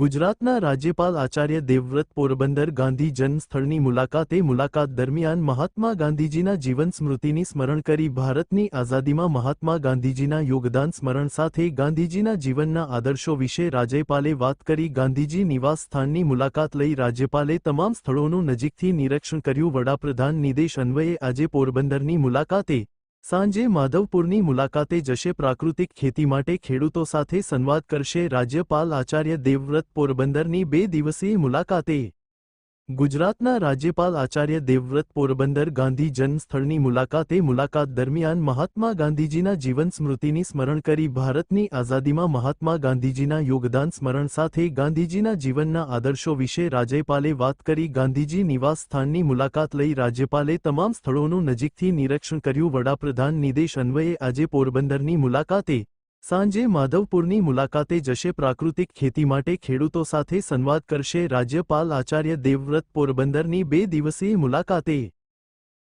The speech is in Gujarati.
ગુજરાતના રાજ્યપાલ આચાર્ય દેવવ્રત પોરબંદર ગાંધી જન્મસ્થળની મુલાકાતે મુલાકાત દરમિયાન મહાત્મા ગાંધીજીના જીવન સ્મૃતિની સ્મરણ કરી ભારતની આઝાદીમાં મહાત્મા ગાંધીજીના યોગદાન સ્મરણ સાથે ગાંધીજીના જીવનના આદર્શો વિશે રાજ્યપાલે વાત કરી ગાંધીજી નિવાસ સ્થાનની મુલાકાત લઈ રાજ્યપાલે તમામ સ્થળોનું નજીકથી નિરીક્ષણ કર્યું. વડાપ્રધાન નિદેશ અન્વયે આજે પોરબંદરની મુલાકાતે સાંજે માધવપુરની મુલાકાતે જશે પ્રાકૃતિક ખેતી માટે ખેડૂતો સાથે સંવાદ કરશે રાજ્યપાલ આચાર્ય દેવવ્રત પોરબંદરની બે દિવસીય મુલાકાતે. ગુજરાતના રાજ્યપાલ આચાર્ય દેવવ્રત પોરબંદર ગાંધી જન્મસ્થળની મુલાકાતે મુલાકાત દરમિયાન મહાત્મા ગાંધીજીના જીવન સ્મૃતિની સ્મરણ કરી ભારતની આઝાદીમાં મહાત્મા ગાંધીજીના યોગદાન સ્મરણ સાથે ગાંધીજીના જીવનના આદર્શો વિશે રાજ્યપાલે વાત કરી ગાંધીજી નિવાસ સ્થાનની મુલાકાત લઈ રાજ્યપાલે તમામ સ્થળોનું નજીકથી નિરીક્ષણ કર્યું. વડાપ્રધાન નિદેશ અન્વયે આજે પોરબંદરની મુલાકાતે સાંજે માધવપુરની મુલાકાતે જશે પ્રાકૃતિક ખેતી માટે ખેડૂતો સાથે સંવાદ કરશે રાજ્યપાલ આચાર્ય દેવવ્રત પોરબંદરની બે દિવસીય મુલાકાતે.